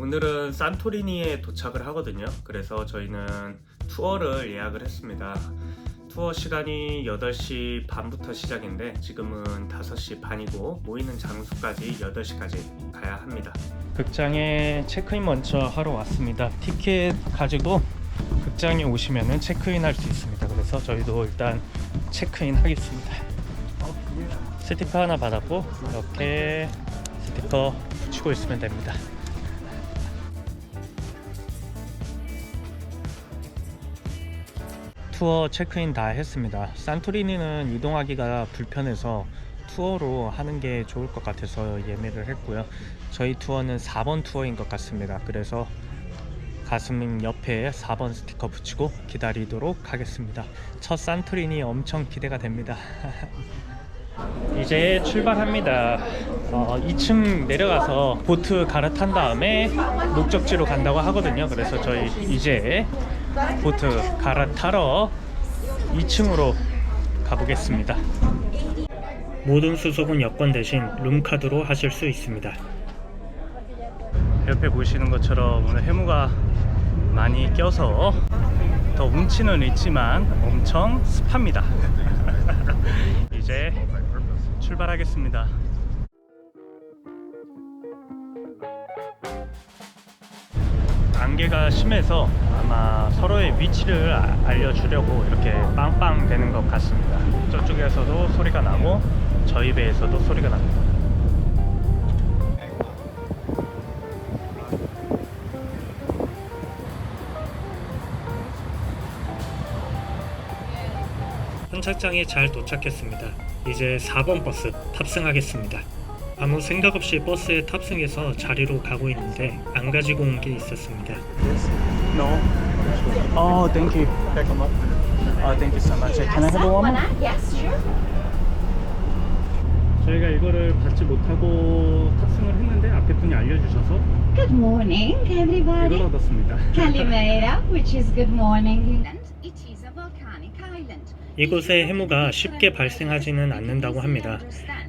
오늘은 산토리니에 도착을 하거든요. 그래서 저희는 투어를 예약을 했습니다. 투어 시간이 8시 반부터 시작인데 지금은 5시 반이고 모이는 장소까지 8시까지 가야 합니다. 극장에 체크인 먼저 하러 왔습니다. 티켓 가지고 극장에 오시면 체크인 할 수 있습니다. 그래서 저희도 일단 체크인 하겠습니다. 스티커 하나 받았고 이렇게 스티커 붙이고 있으면 됩니다. 투어 체크인 다 했습니다. 산토리니는 이동하기가 불편해서 투어로 하는 게 좋을 것 같아서 예매를 했고요. 저희 투어는 4번 투어인 것 같습니다. 그래서 가슴 옆에 4번 스티커 붙이고 기다리도록 하겠습니다. 첫 산토리니 엄청 기대가 됩니다. 이제 출발합니다. 어, 2층 내려가서 보트 갈아탄 다음에 목적지로 간다고 하거든요. 그래서 저희 이제 보트 갈아타러 2층으로 가보겠습니다. 모든 수속은 여권 대신 룸카드로 하실 수 있습니다. 옆에 보시는 것처럼 오늘 해무가 많이 껴서 더 운치는 있지만 엄청 습합니다. 이제 출발하겠습니다. 안개가 심해서 아마 서로의 위치를 아- 알려주려고 이렇게 빵빵 되는 것 같습니다. 저쪽에서도 소리가 나고 저희 배에서도 소리가 납니다. 선착장에 잘 도착했습니다. 이제 4번 버스 탑승하겠습니다. 아무 생각 없이 버스에 탑승해서 자리로 가고 있는데 안 가지고 온 게 있었습니다. No. Oh, thank you. Oh, thank you so much. Can I have one? Yes, sure. 저희가 이거를 받지 못하고 탑승을 했는데 앞에 분이 알려주셔서 Good morning, 이걸 everybody. 얻었습니다. Calimera, which is good morning. And it is a volcanic island. 이곳에 해무가 쉽게 발생하지는 않는다고 합니다.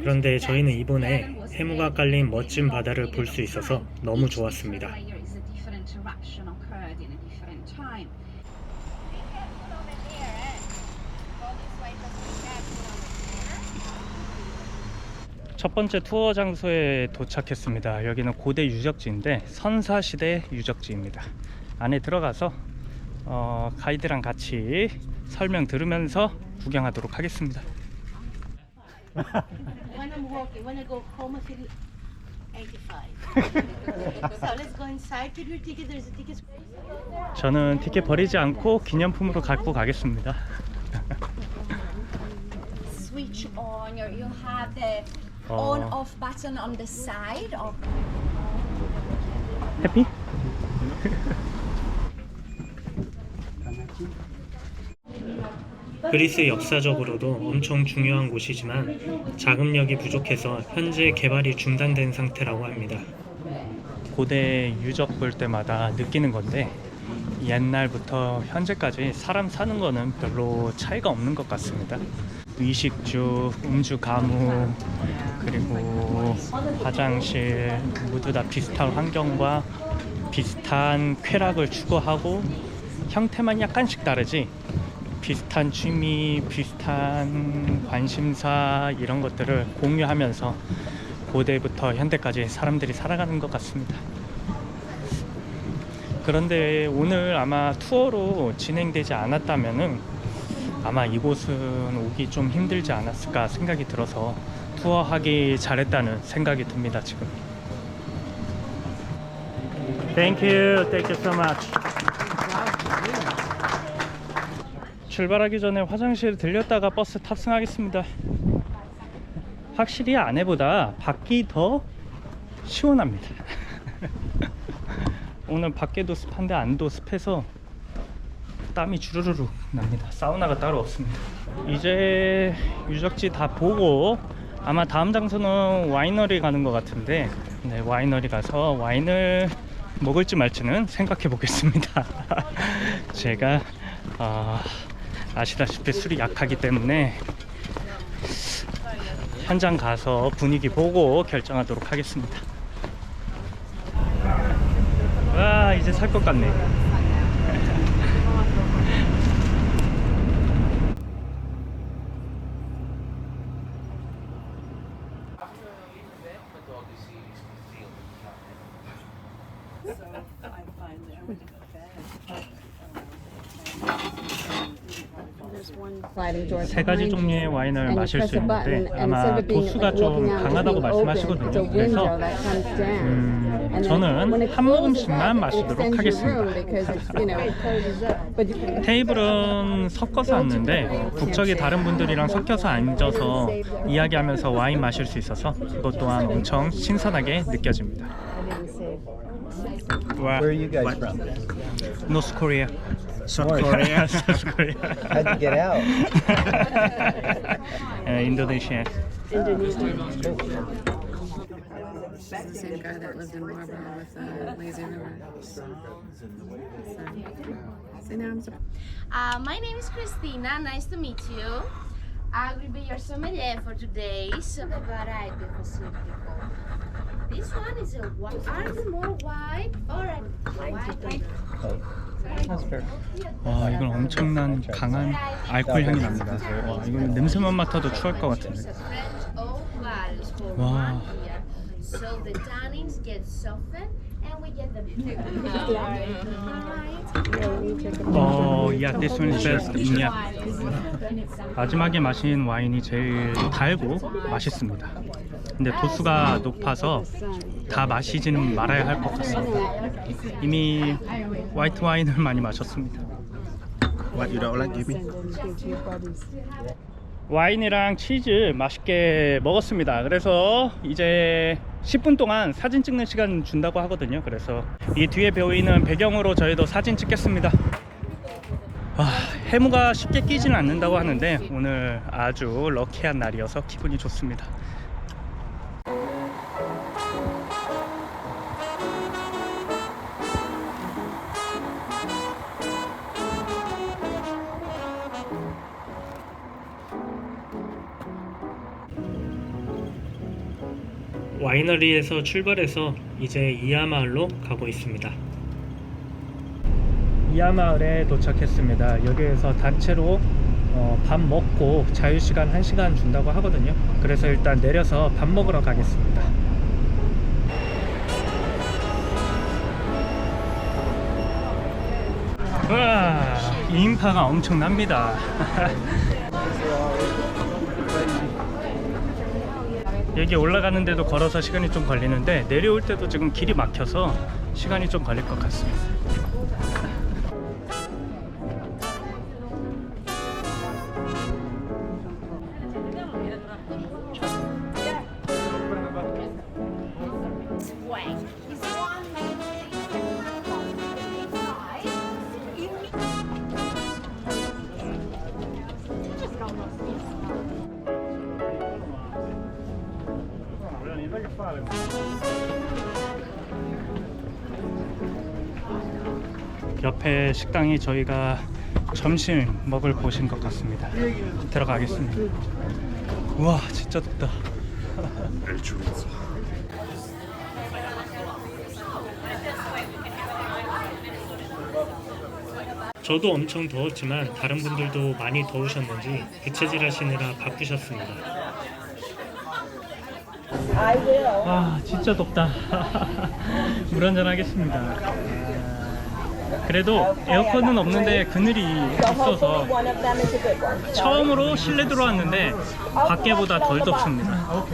그런데 저희는 이번에 해무가 깔린 멋진 바다를 볼 수 있어서 너무 좋았습니다. 첫 번째 투어 장소에 도착했습니다. 여기는 고대 유적지인데 선사시대 유적지입니다. 안에 들어가서 어, 가이드랑 같이 설명 들으면서 구경하도록 하겠습니다. When I'm walking, when I go home, I feel 85. so let's go inside. Get your ticket. There's a ticket. 저는 티켓 버리지 않고 기념품으로 갖고 가겠습니다. Switch on your, you have the Oh. on off button on the side of 해피? 그리스 역사적으로도 엄청 중요한 곳이지만 자금력이 부족해서 현재 개발이 중단된 상태라고 합니다. 고대 유적 볼 때마다 느끼는 건데 옛날부터 현재까지 사람 사는 거는 별로 차이가 없는 것 같습니다. 위식주, 음주 가무, 그리고 화장실 모두 다 비슷한 환경과 비슷한 쾌락을 추구하고 형태만 약간씩 다르지 비슷한 취미, 비슷한 관심사 이런 것들을 공유하면서 고대부터 현대까지 사람들이 살아가는 것 같습니다. 그런데 오늘 아마 투어로 진행되지 않았다면은 아마 이곳은 오기 좀 힘들지 않았을까 생각이 들어서 투어하기 잘했다는 생각이 듭니다 지금. Thank you, thank you so much. 출발하기 전에 화장실 들렸다가 버스 탑승하겠습니다. 확실히 안에보다 밖이 더 시원합니다. 오늘 밖에도 습한데 안도 습해서 땀이 주르르륵 납니다. 사우나가 따로 없습니다. 이제 유적지 다 보고 아마 다음 장소는 와이너리 가는 것 같은데 네, 와이너리 가서 와인을 먹을지 말지는 생각해 보겠습니다. 제가 어, 아시다시피 술이 약하기 때문에 현장 가서 분위기 보고 결정하도록 하겠습니다. 이제 살 것 같네. 세 가지. 종류의 와인을 마실 수 있는데 아마 도수가 좀 강하다고 말씀하시거든요. 그래서. 음, 저는 한 모금씩만 마시도록 하겠습니다. 테이블은 섞어서 앉는데 국적이 다른 분들이랑 섞여서 앉아서 이야기하면서 와인 마실 수 있어서 그것 또한 엄청 신선하게 느껴집니다. 와, Where are you guys from? North Korea. South Korea. South Korea. How'd you get out? uh, Indonesia. Indonesia. It's the same guy that lived in Marlboro with uh, Lazy River. So, so now I'm sorry. Uh, my name is Christina. Nice to meet you. I will be your sommelier for today. So, This one is a white. Are you more white or a white? 와, 이건 엄청난 강한 알코올 향이 납니다. 와, 이건 냄새만 맡아도 취할 것 같은데. Year. So the tannins get softened 어, yeah, this one is best. Yeah. 마지막에 마신 와인이 제일 달고 맛있습니다. 근데 도수가 높아서 다 마시지는 말아야 할 것 같습니다. 이미 화이트 와인을 많이 마셨습니다. What you don't like, Jimmy? 와인이랑 치즈 맛있게 먹었습니다. 그래서 이제 10분 동안 사진 찍는 시간 준다고 하거든요. 그래서 이 뒤에 보이는 배경으로 저희도 사진 찍겠습니다. 아, 해무가 쉽게 끼지는 않는다고 하는데 오늘 아주 럭키한 날이어서 기분이 좋습니다. 와이너리에서 출발해서 이제 이하마을로 가고 있습니다. 이하마을에 도착했습니다. 여기에서 단체로 어, 밥 먹고 자유시간 1시간 준다고 하거든요. 그래서 일단 내려서 밥 먹으러 가겠습니다. 와, 이 인파가 엄청납니다. 여기 올라가는데도 걸어서 시간이 좀 걸리는데 내려올 때도 지금 길이 막혀서 시간이 좀 걸릴 것 같습니다. 식당이 저희가 점심 먹을 곳인 것 같습니다. 들어가겠습니다. 우와 진짜 덥다. 저도 엄청 더웠지만 다른 분들도 많이 더우셨는지 대체질 하시느라 바쁘셨습니다. 와 진짜 덥다. 물 한잔 하겠습니다. 그래도 에어컨은 없는데 그늘이 있어서 처음으로 실내 들어왔는데 밖에보다 덜 덥습니다.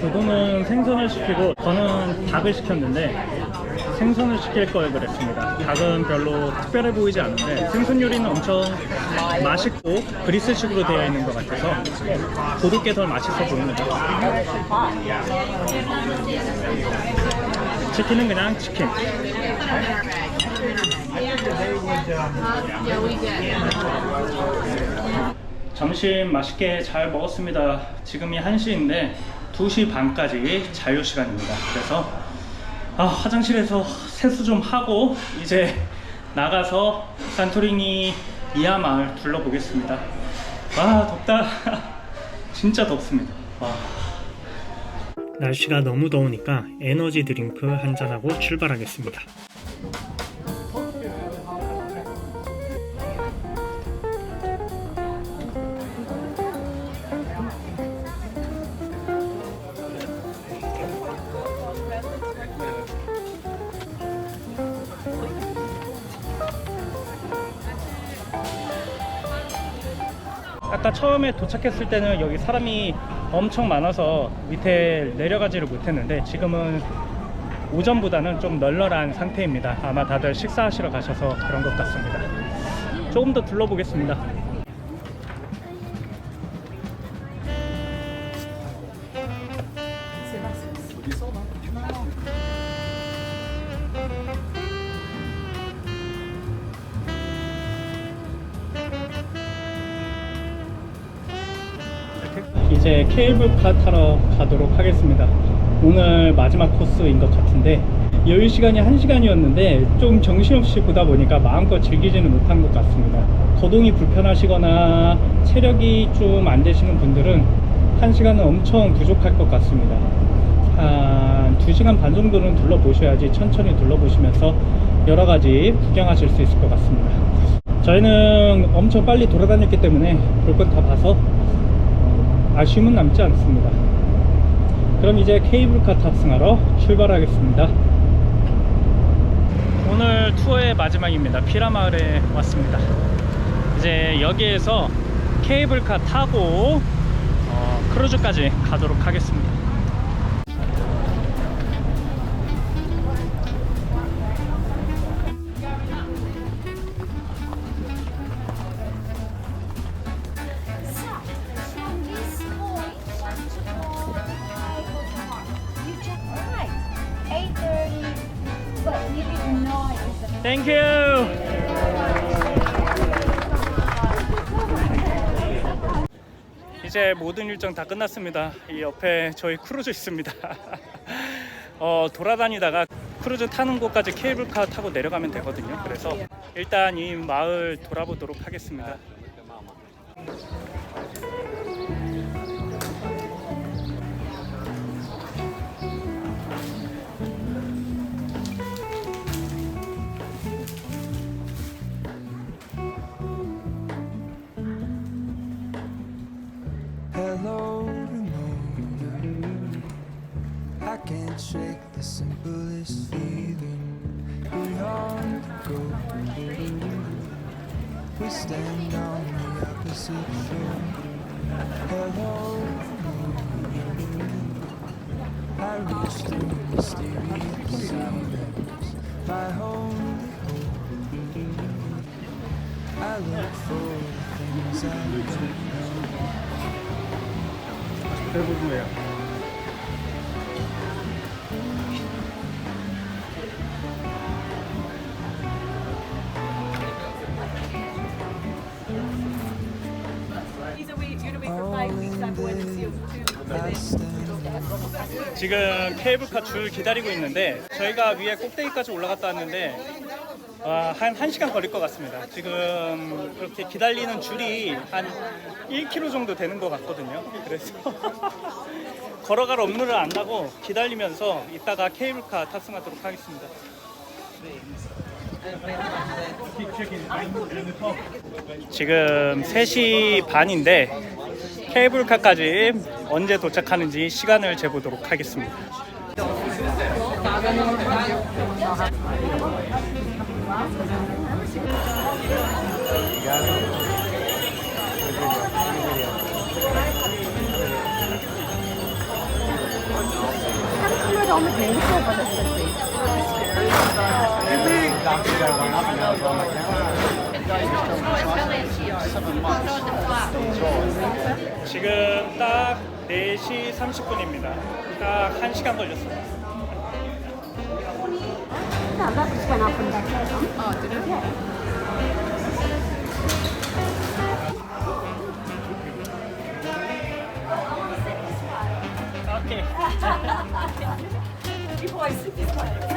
두 분은 생선을 시키고 저는 닭을 시켰는데 생선을 시킬 걸 그랬습니다. 닭은 별로 특별해 보이지 않는데 생선 요리는 엄청 맛있고 그리스식으로 되어 있는 것 같아서 고르게 더 맛있어 보입니다. 치킨은 그냥 치킨. 점심 맛있게 잘 먹었습니다. 지금이 1시인데 2시 반까지 자유 시간입니다. 그래서 아, 화장실에서 세수 좀 하고 이제 나가서 산토리니 이하 마을 둘러보겠습니다. 와 덥다. 진짜 덥습니다. 와. 날씨가 너무 더우니까 에너지 드링크 한 잔하고 출발하겠습니다. 아까 처음에 도착했을 때는 여기 사람이 엄청 많아서 밑에 내려가지를 못했는데 지금은 오전보다는 좀 널널한 상태입니다. 아마 다들 식사하시러 가셔서 그런 것 같습니다. 조금 더 둘러보겠습니다. 이제 케이블카 타러 가도록 하겠습니다. 오늘 마지막 코스인 것 같은데 여유 시간이 1시간이었는데 좀 정신없이 보다 보니까 마음껏 즐기지는 못한 것 같습니다. 거동이 불편하시거나 체력이 좀 안 되시는 분들은 1시간은 엄청 부족할 것 같습니다. 한 2시간 반 정도는 둘러보셔야지 천천히 둘러보시면서 여러 가지 구경하실 수 있을 것 같습니다. 저희는 엄청 빨리 돌아다녔기 때문에 볼 건 다 봐서 아쉬움은 남지 않습니다. 그럼 이제 케이블카 탑승하러 출발하겠습니다. 오늘 투어의 마지막입니다. 피라 마을에 왔습니다. 이제 여기에서 케이블카 타고 어, 크루즈까지 가도록 하겠습니다. A 땡큐! 이제 모든 일정 다 끝났습니다. 이 옆에 저희 크루즈 있습니다. 어, 돌아다니다가 크루즈 타는 곳까지 케이블카 타고 내려가면 되거든요. 그래서 일단 이 마을 돌아보도록 하겠습니다. Stand on the opposite shore. Hello, I reach through mysterious ceilings. My hope. I look for things I don't know. 지금 케이블카 줄 기다리고 있는데 저희가 위에 꼭대기까지 올라갔다 왔는데 아, 한 1시간 걸릴 것 같습니다. 지금 그렇게 기다리는 줄이 한 1km 정도 되는 것 같거든요. 그래서 걸어갈 업무를 안 하고 기다리면서 이따가 케이블카 탑승하도록 하겠습니다. 지금 3시 반인데 케이블카까지 언제 도착하는지 시간을 재보도록 하겠습니다. 지금 딱 4시 30분입니다. 딱 1시간 걸렸어요. 오케이. I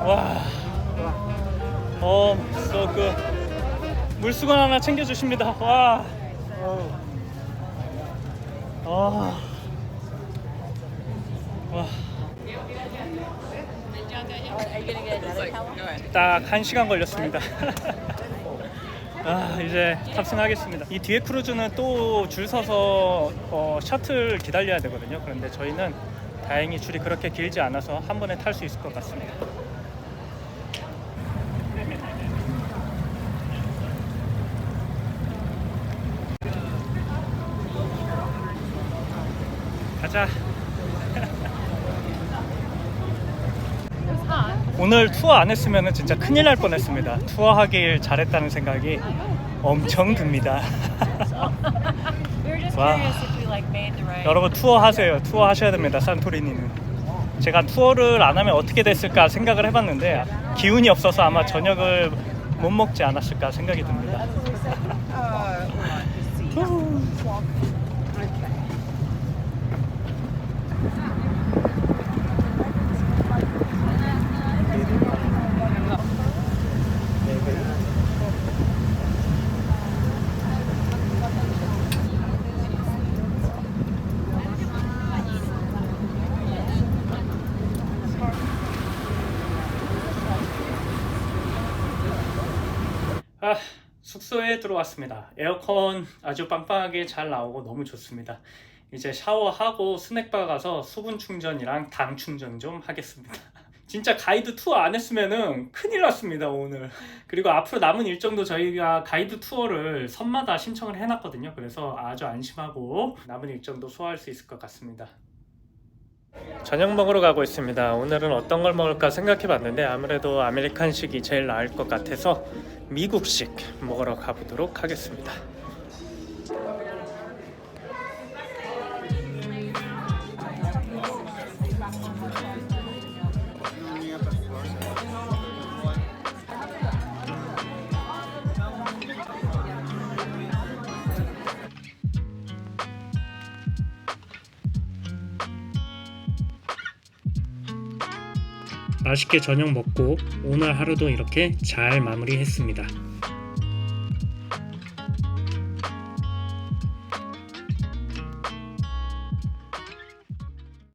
와. 어, so good. 물수건 하나 챙겨주십니다. 와. 아. 와. 딱 1시간 걸렸습니다. 아, 이제 탑승하겠습니다. 이 뒤에 크루즈는 또 줄 서서 어, 셔틀 기다려야 되거든요. 그런데 저희는 다행히 줄이 그렇게 길지 않아서 한 번에 탈 수 있을 것 같습니다. 가자. 오늘 투어 안 했으면 진짜 큰일 날 뻔했습니다. 투어 하길 잘했다는 생각이 엄청 듭니다. 와. 여러분 투어 하세요. 투어 하셔야 됩니다. 산토리니는. 제가 투어를 안 하면 어떻게 됐을까 생각을 해봤는데 기운이 없어서 아마 저녁을 못 먹지 않았을까 생각이 듭니다. 아, 숙소에 들어왔습니다. 에어컨 아주 빵빵하게 잘 나오고 너무 좋습니다. 이제 샤워하고 스낵바 가서 수분 충전이랑 당 충전 좀 하겠습니다. 진짜 가이드 투어 안 했으면은 큰일 났습니다, 오늘. 그리고 앞으로 남은 일정도 저희가 가이드 투어를 선마다 신청을 해놨거든요. 그래서 아주 안심하고 남은 일정도 소화할 수 있을 것 같습니다. 저녁 먹으러 가고 있습니다. 오늘은 어떤 걸 먹을까 생각해 봤는데 아무래도 아메리칸식이 제일 나을 것 같아서 미국식 먹으러 가보도록 하겠습니다. 맛있게 저녁 먹고 오늘 하루도 이렇게 잘 마무리했습니다.